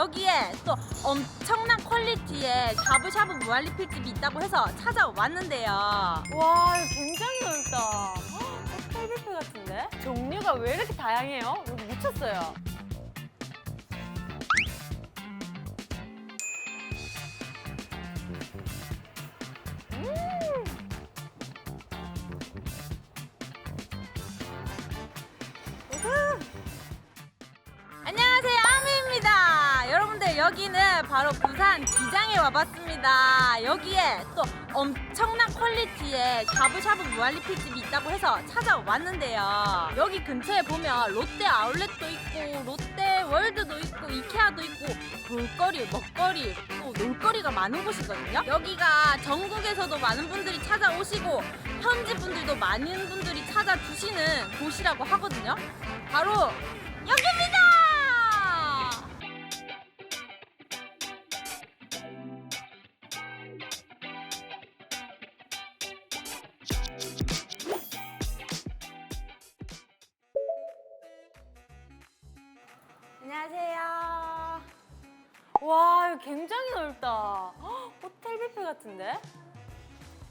여기에 또 엄청난 퀄리티의 샤브샤브 무한리필집이 있다고 해서 찾아왔는데요. 와 굉장히 넓다. 뷔페 같은데? 종류가 왜 이렇게 다양해요? 여기 미쳤어요. 안 여기는 바로 부산 기장에 와봤습니다. 여기에 또 엄청난 퀄리티의 샤브샤브 무한리필집이 있다고 해서 찾아왔는데요. 여기 근처에 보면 롯데 아울렛도 있고 롯데 월드도 있고 이케아도 있고 볼거리, 먹거리, 또 놀거리가 많은 곳이거든요. 여기가 전국에서도 많은 분들이 찾아오시고 현지 분들도 많은 분들이 찾아주시는 곳이라고 하거든요. 바로 여기입니다. 같은데?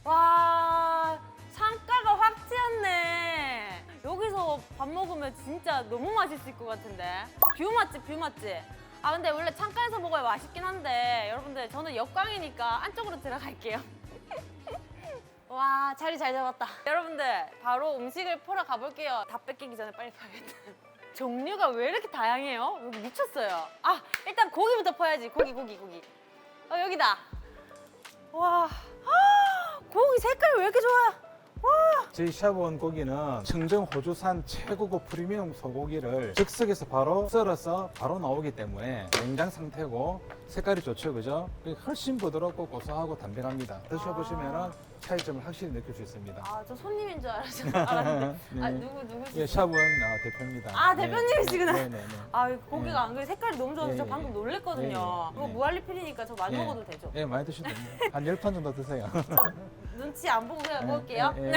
와 창가가 확 찌었네. 여기서 밥 먹으면 진짜 너무 맛있을 것 같은데. 뷰 맛집 뷰 맛집. 아 근데 원래 창가에서 먹어야 맛있긴 한데 여러분들 저는 역광이니까 안쪽으로 들어갈게요. 와 자리 잘 잡았다. 여러분들 바로 음식을 포러 가볼게요. 다 뺏기기 전에 빨리 가야겠다. 종류가 왜 이렇게 다양해요? 여기 미쳤어요. 아 일단 고기부터 퍼야지. 고기 고기 고기. 어 여기다. 와 아, 고기 색깔 왜 이렇게 좋아? 저희 샤브원 고기는 청정 호주산 최고급 프리미엄 소고기를 즉석에서 바로 썰어서 바로 나오기 때문에 냉장 상태고 색깔이 좋죠, 그죠? 훨씬 부드럽고 고소하고 담백합니다. 드셔보시면 차이점을 확실히 느낄 수 있습니다. 아 저 손님인 줄 알았, 알았는데. 네. 아 누구 누구시? 예, 샤브원 아, 대표입니다. 아, 네. 대표님이시구나. 네, 네, 네. 아 이거 고기가 네. 안 그래 색깔이 너무 좋아서 예, 저 예, 방금 예. 놀랬거든요. 예, 예. 이거 네. 무한리필이니까 저 많이 예. 먹어도 되죠? 예, 많이 드셔도 됩니다. 한 열 판 정도 드세요. 저 눈치 안 보고 그냥 먹을게요. 예,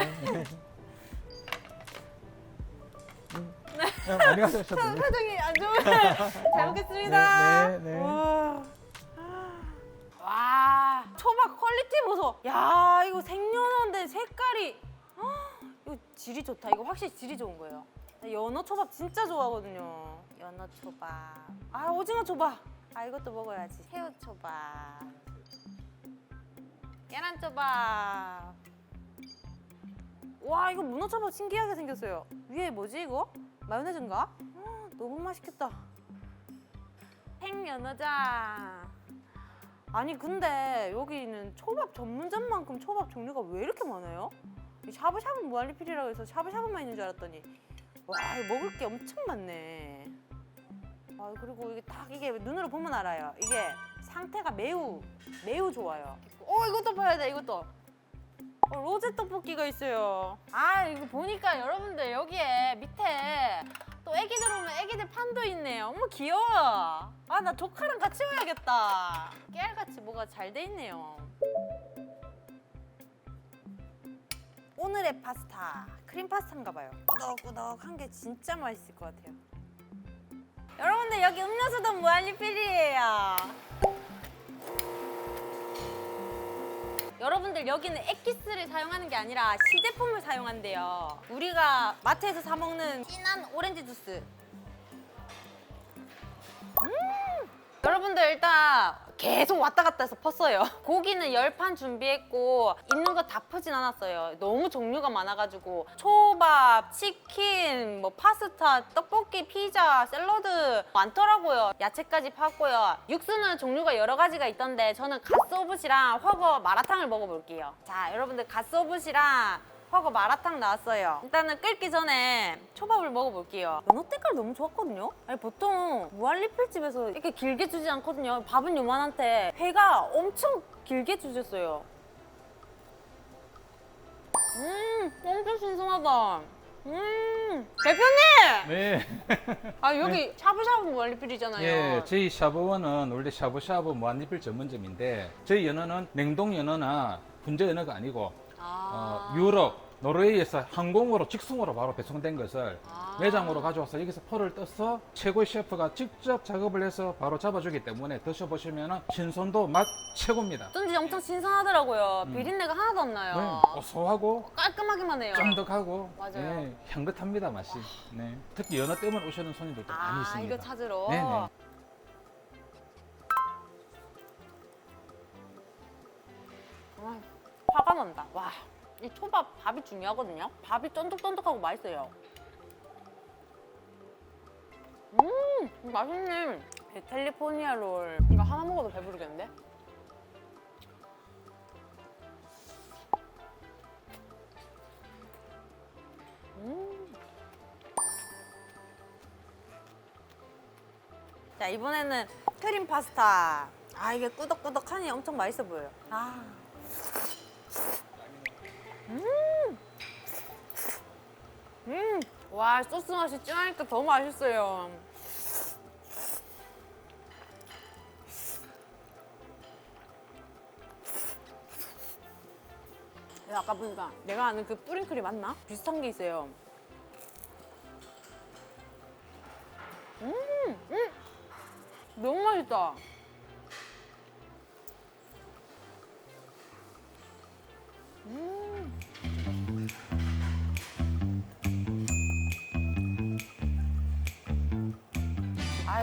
많이 됩니다. 표정이 안 좋으면 잘 먹겠습니다. 네, 네, 네. 와. 와, 초밥 퀄리티 보소. 야, 이거 생연어인데 색깔이 헉, 이거 질이 좋다. 이거 확실히 질이 좋은 거예요. 나 연어 초밥 진짜 좋아하거든요. 연어 초밥. 아, 오징어 초밥. 아, 이것도 먹어야지. 새우 초밥. 계란 초밥. 와, 이거 문어 초밥 신기하게 생겼어요. 위에 뭐지 이거? 마요네즈인가? 음, 너무 맛있겠다. 생연어장. 아니 근데 여기는 초밥 전문점만큼 초밥 종류가 왜 이렇게 많아요? 이 샤브샤브 무한리필이라고 해서 샤브샤브만 있는 줄 알았더니 와 먹을 게 엄청 많네. 아 그리고 이게 딱 이게 눈으로 보면 알아요. 이게 상태가 매우 매우 좋아요. 어 이것도 봐야 돼 이것도. 어, 로제 떡볶이가 있어요. 아 이거 보니까 여러분들 여기에 밑에 또 애기들 오면 애기들 판도 있네요. 어머 귀여워. 아 나 조카랑 같이 와야겠다. 깨알같이 뭐가 잘 돼 있네요. 오늘의 파스타 크림 파스타인가 봐요. 꾸덕꾸덕한 게 진짜 맛있을 것 같아요. 여러분들 여기 음료수도 무한리필이에요. 여러분들 여기는 액기스를 사용하는 게 아니라 시제품을 사용한대요. 우리가 마트에서 사 먹는 진한 오렌지 주스. 여러분들 일단 계속 왔다 갔다 해서 펐어요. 고기는 열 판 준비했고 있는 거다 퍼진 않았어요. 너무 종류가 많아가지고 초밥, 치킨, 뭐 파스타, 떡볶이, 피자, 샐러드 많더라고요. 야채까지 팠고요. 육수는 종류가 여러 가지가 있던데 저는 갓소붓이랑 허거 마라탕을 먹어볼게요. 자, 여러분들 갓소붓이랑 허거 마라탕 나왔어요. 일단은 끓기 전에 초밥을 먹어볼게요. 연어 때깔 너무 좋았거든요. 아니 보통 무한리필집에서 이렇게 길게 주지 않거든요. 밥은 요만한데 회가 엄청 길게 주셨어요. 음, 엄청 신선하다. 음, 대표님! 네. 아 여기 샤브샤브 무한리필이잖아요. 예, 저희 샤브원은 원래 샤브샤브 무한리필 전문점인데 저희 연어는 냉동 연어나 분재 연어가 아니고 아. 어, 유럽, 노르웨이에서 항공으로 직송으로 바로 배송된 것을 아. 매장으로 가져와서 여기서 펄을 떠서 최고의 셰프가 직접 작업을 해서 바로 잡아주기 때문에 드셔보시면 신선도 맛 최고입니다. 어쩐지 엄청 신선하더라고요. 비린내가 하나도 안 나요. 네, 고소하고 깔끔하기만 해요. 쫀득하고 맞아요. 예, 향긋합니다 맛이. 네. 특히 연어 때문에 오시는 손님들도 많이 아, 있습니다. 이거 찾으러. 네네. 와, 화가 난다. 와, 이 초밥 밥이 중요하거든요. 밥이 쫀득쫀득하고 맛있어요. 음, 맛있네. 이 캘리포니아 롤 이거 하나 먹어도 배부르겠는데? 음. 자 이번에는 크림 파스타. 아 이게 꾸덕꾸덕하니 엄청 맛있어 보여요. 아. 와 소스 맛이 진하니까 더 맛있어요. 야, 아까 보니까 내가 아는 그 뿌링클이 맞나? 비슷한 게 있어요. 음, 음, 너무 맛있다.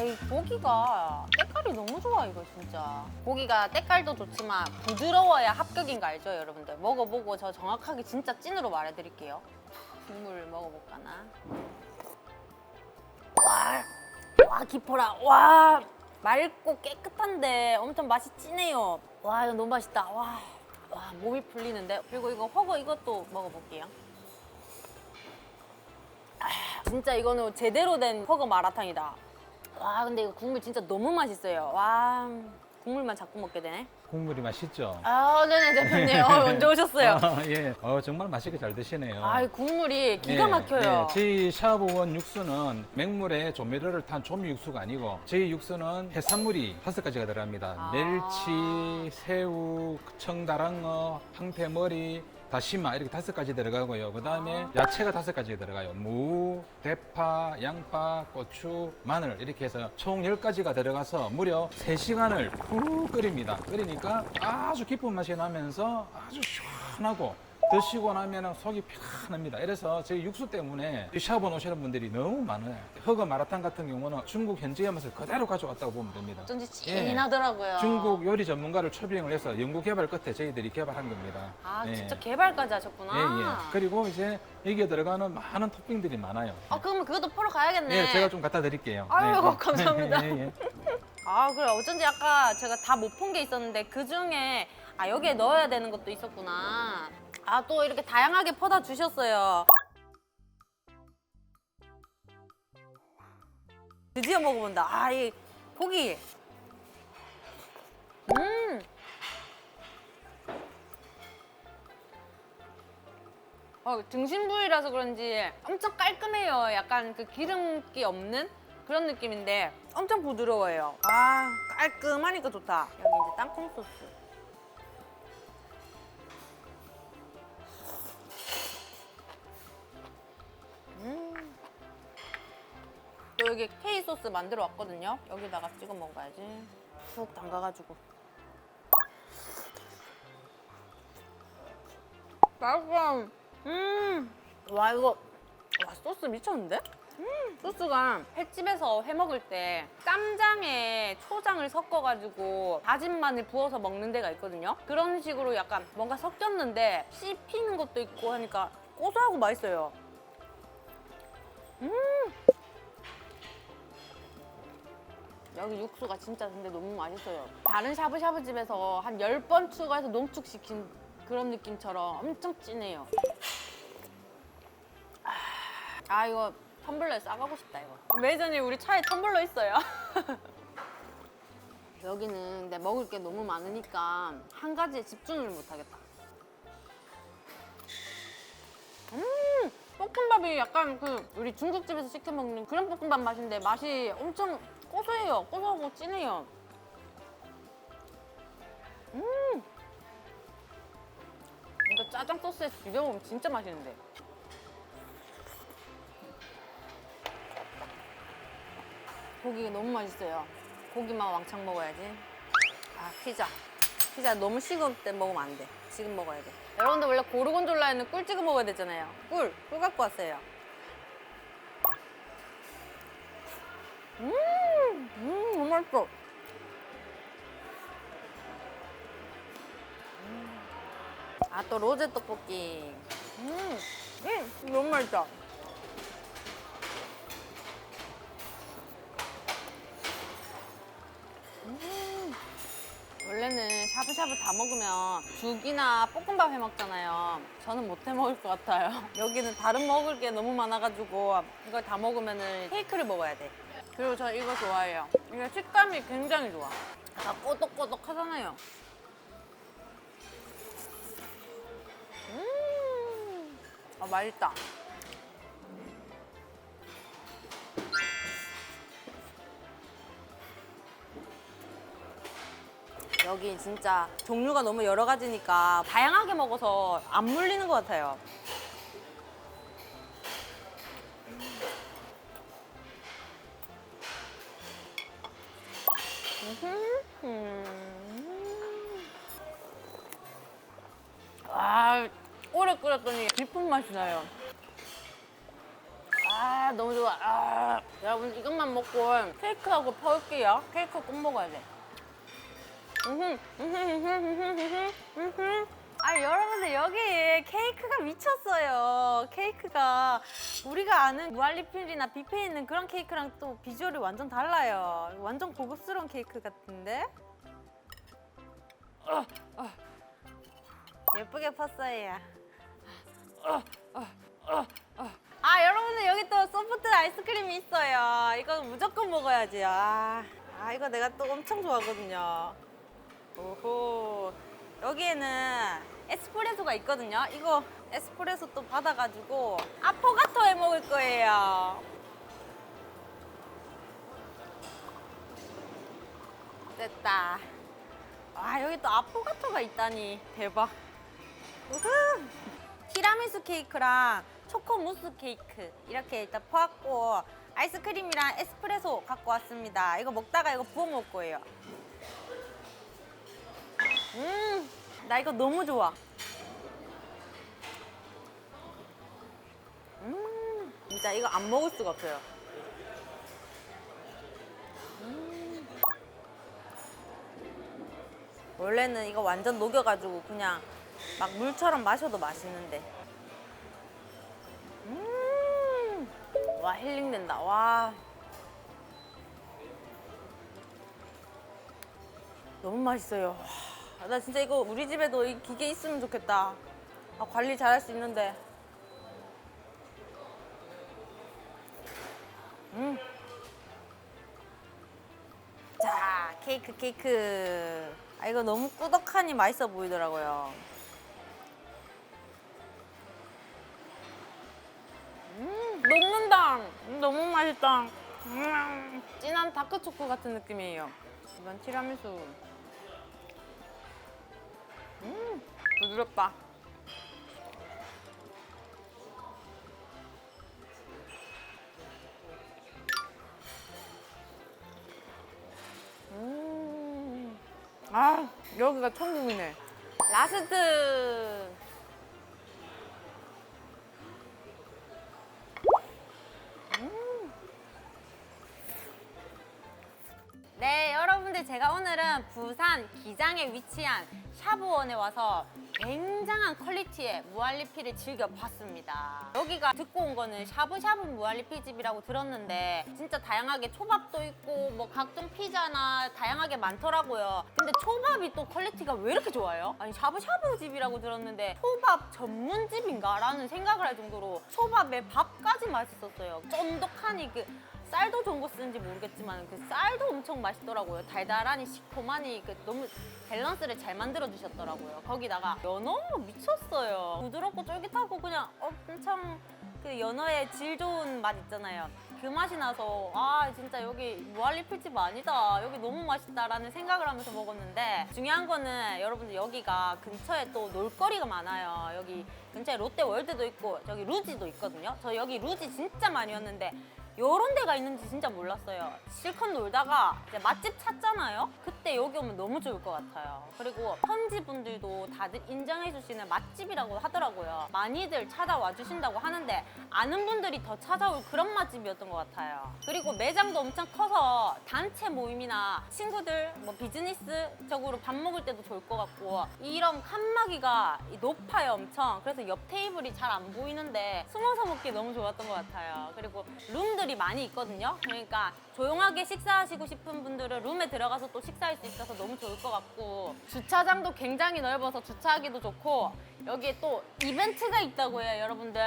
이 고기가 때깔이 너무 좋아 이거 진짜. 고기가 때깔도 좋지만 부드러워야 합격인 거 알죠 여러분들? 먹어보고 저 정확하게 진짜 찐으로 말해드릴게요. 국물 먹어볼까나? 와, 와 깊어라. 와 맑고 깨끗한데 엄청 맛이 진해요. 와 이거 너무 맛있다. 와, 와 몸이 풀리는데. 그리고 이거 허거 이것도 먹어볼게요. 아, 진짜 이거는 제대로 된 허거 마라탕이다 와 근데 이거 국물 진짜 너무 맛있어요 와 국물만 자꾸 먹게 되네 국물이 맛있죠. 아 네네 대표님 어, 언제 오셨어요 아, 예, 어, 정말 맛있게 잘 드시네요. 아 국물이 기가 예, 막혀요 예, 저희 샤브원 육수는 맹물에 조미료를 탄 조미 육수가 아니고 저희 육수는 해산물이 다섯 가지가 들어갑니다. 아. 멸치, 새우, 청다랑어, 황태머리, 다시마 이렇게 다섯 가지 들어가고요. 그 다음에 아. 야채가 다섯 가지 들어가요. 무, 대파, 양파, 고추, 마늘 이렇게 해서 총 열가지가 들어가서 무려 세시간을푹 끓입니다. 끓이니까 아주 깊은 맛이 나면서 아주 시원하고 드시고 나면 속이 편합니다. 이래서 저희 육수 때문에 이 샤브원 오시는 분들이 너무 많아요. 허거 마라탕 같은 경우는 중국 현지의 맛을 그대로 가져왔다고 보면 됩니다. 어쩐지 예. 진하더라고요 중국 요리 전문가를 초빙을 해서 연구 개발 끝에 저희들이 개발한 겁니다. 아 예. 직접 개발까지 하셨구나 예, 예. 그리고 이제 여기에 들어가는 많은 토핑들이 많아요. 아 그러면 그것도 포러 가야겠네 예, 제가 좀 갖다 드릴게요. 아유, 예, 예. 감사합니다. 예, 예. 아 그래 어쩐지 아까 제가 다 못 본 게 있었는데 그 중에 아 여기에 넣어야 되는 것도 있었구나 아 또 이렇게 다양하게 퍼다 주셨어요 드디어 먹어본다 아 이 고기 음 어, 등심 부위라서 그런지 엄청 깔끔해요. 약간 그 기름기 없는 그런 느낌인데 엄청 부드러워요. 아, 깔끔하니까 좋다. 여기 이제 땅콩 소스. 음. 또 여기 K 소스 만들어 왔거든요. 여기다가 찍어 먹어야지. 푹 담가가지고. 맛있어. 음. 와 이거 와 소스 미쳤는데? 음, 소스가 횟집에서 회 먹을 때 쌈장에 초장을 섞어가지고 다진 마늘 부어서 먹는 데가 있거든요. 그런 식으로 약간 뭔가 섞였는데 씹히는 것도 있고 하니까 고소하고 맛있어요. 음. 여기 육수가 진짜 근데 너무 맛있어요. 다른 샤브샤브 집에서 한 10번 추가해서 농축시킨 그런 느낌처럼 엄청 진해요. 아 이거 텀블러에 싸가고 싶다 이거. 매전에 우리 차에 텀블러 있어요. 여기는 근데 먹을 게 너무 많으니까 한 가지에 집중을 못 하겠다. 음 볶음밥이 약간 그 우리 중국집에서 시켜 먹는 그런 볶음밥 맛인데 맛이 엄청 고소해요. 고소하고 진해요. 음 이거 짜장 소스에 비벼 먹으면 진짜 맛있는데. 고기가 너무 맛있어요. 고기만 왕창 먹어야지. 아 피자. 피자 너무 식을 때 먹으면 안 돼. 지금 먹어야 돼. 여러분들 원래 고르곤졸라에는 꿀 찍어 먹어야 되잖아요. 꿀, 꿀 갖고 왔어요. 음, 음, 너무 맛있어. 아또 로제 떡볶이. 음, 음, 너무 맛있다. 음, 원래는 샤브샤브 다 먹으면 죽이나 볶음밥 해 먹잖아요. 저는 못 해 먹을 것 같아요. 여기는 다른 먹을 게 너무 많아가지고 이걸 다 먹으면은 케이크를 먹어야 돼. 그리고 저 이거 좋아해요. 이게 식감이 굉장히 좋아. 약간 꼬독꼬독 하잖아요. 음, 아 맛있다. 여기 진짜 종류가 너무 여러 가지니까 다양하게 먹어서 안 물리는 것 같아요. 아, 오래 끓였더니 깊은 맛이 나요. 아, 너무 좋아. 아, 여러분 이것만 먹고 케이크하고 퍼올게요. 케이크 꼭 먹어야 돼. 아 여러분들 여기 케이크가 미쳤어요. 케이크가 우리가 아는 무알리필이나 뷔페에 있는 그런 케이크랑 또 비주얼이 완전 달라요. 완전 고급스러운 케이크 같은데? 어, 어. 예쁘게 폈어요. 아 여러분들 여기 또 소프트 아이스크림이 있어요. 이거 무조건 먹어야지. 아, 아 이거 내가 또 엄청 좋아하거든요. 오호. 여기에는 에스프레소가 있거든요. 이거 에스프레소 또 받아가지고 아포가토 해 먹을 거예요. 됐다. 아 여기 또 아포가토가 있다니 대박. 우후. 티라미수 케이크랑 초코 무스 케이크 이렇게 일단 퍼왔고 아이스크림이랑 에스프레소 갖고 왔습니다. 이거 먹다가 이거 부어 먹을 거예요. 음, 나 이거 너무 좋아. 음, 진짜 이거 안 먹을 수가 없어요. 음. 원래는 이거 완전 녹여가지고 그냥 막 물처럼 마셔도 맛있는데. 음, 와 힐링된다. 와. 너무 맛있어요. 와, 나 진짜 이거 우리 집에도 이 기계 있으면 좋겠다. 아, 관리 잘할 수 있는데. 음. 자, 케이크, 케이크. 아, 이거 너무 꾸덕하니 맛있어 보이더라고요. 음, 녹는다. 음, 너무 맛있다. 음, 진한 다크 초코 같은 느낌이에요. 이건 티라미수. 음, 부드럽다. 음, 아, 여기가 천국이네. 라스트. 제가 오늘은 부산 기장에 위치한 샤브원에 와서 굉장한 퀄리티의 무알리피를 즐겨봤습니다. 여기가 듣고 온 거는 샤브샤브 무알리피 집이라고 들었는데 진짜 다양하게 초밥도 있고 뭐 각종 피자나 다양하게 많더라고요. 근데 초밥이 또 퀄리티가 왜 이렇게 좋아요? 아니 샤브샤브 집이라고 들었는데 초밥 전문집인가? 라는 생각을 할 정도로 초밥에 밥까지 맛있었어요. 쫀득하니 그 쌀도 좋은 거 쓰는지 모르겠지만 그 쌀도 엄청 맛있더라고요. 달달하니 시커마니 그 너무 밸런스를 잘 만들어 주셨더라고요. 거기다가 연어 미쳤어요. 부드럽고 쫄깃하고 그냥 엄청 그 연어의 질 좋은 맛 있잖아요. 그 맛이 나서 아 진짜 여기 무한리필집 아니다 여기 너무 맛있다라는 생각을 하면서 먹었는데 중요한 거는 여러분들 여기가 근처에 또 놀거리가 많아요 여기 근처에 롯데월드도 있고 저기 루지도 있거든요 저 여기 루지 진짜 많이 왔는데 요런 데가 있는지 진짜 몰랐어요. 실컷 놀다가 이제 맛집 찾잖아요. 그때 여기 오면 너무 좋을 것 같아요. 그리고 현지 분들도 다들 인정해 주시는 맛집이라고 하더라고요. 많이들 찾아와 주신다고 하는데 아는 분들이 더 찾아올 그런 맛집이었던 것 같아요. 그리고 매장도 엄청 커서 단체 모임이나 친구들 뭐 비즈니스적으로 밥 먹을 때도 좋을 것 같고 이런 칸막이가 높아요 엄청. 그래서 옆 테이블이 잘 안 보이는데 숨어서 먹기 너무 좋았던 것 같아요. 그리고 룸들 이 많이 있거든요. 그러니까 조용하게 식사하시고 싶은 분들은 룸에 들어가서 또 식사할 수 있어서 너무 좋을 것 같고 주차장도 굉장히 넓어서 주차하기도 좋고 여기에 또 이벤트가 있다고 해요, 여러분들.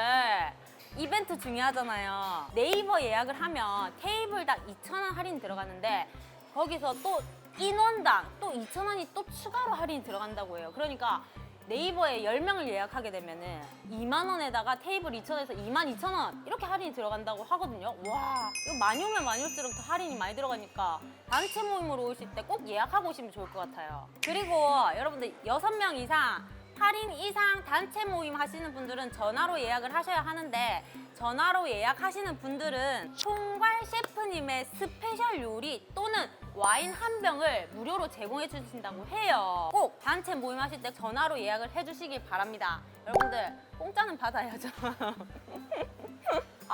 이벤트 중요하잖아요. 네이버 예약을 하면 테이블당 2,000원 할인 들어가는데 거기서 또 인원당 또 2,000원이 또 추가로 할인이 들어간다고 해요. 그러니까 네이버에 10명을 예약하게 되면은 2만 원에다가 테이블 2,000원에서 2만 2천 원 이렇게 할인이 들어간다고 하거든요. 와, 이거 많이 오면 많이 올수록 더 할인이 많이 들어가니까 단체 모임으로 오실 때 꼭 예약하고 오시면 좋을 것 같아요. 그리고 여러분들 6명 이상 8인 이상 단체 모임 하시는 분들은 전화로 예약을 하셔야 하는데 전화로 예약하시는 분들은 총괄 셰프님의 스페셜 요리 또는 와인 한 병을 무료로 제공해 주신다고 해요. 꼭 단체 모임 하실 때 전화로 예약을 해 주시길 바랍니다. 여러분들 공짜는 받아야죠.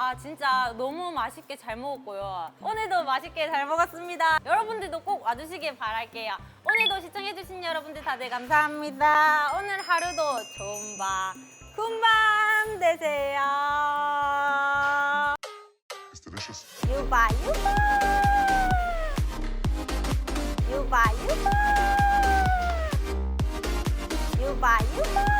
아 진짜 너무 맛있게 잘 먹었고요. 오늘도 맛있게 잘 먹었습니다. 여러분들도 꼭 와주시길 바랄게요. 오늘도 시청해주신 여러분들 다들 감사합니다. 오늘 하루도 좋은 밤, 군밤 되세요. 유바 유바 유바 유바 유바 유바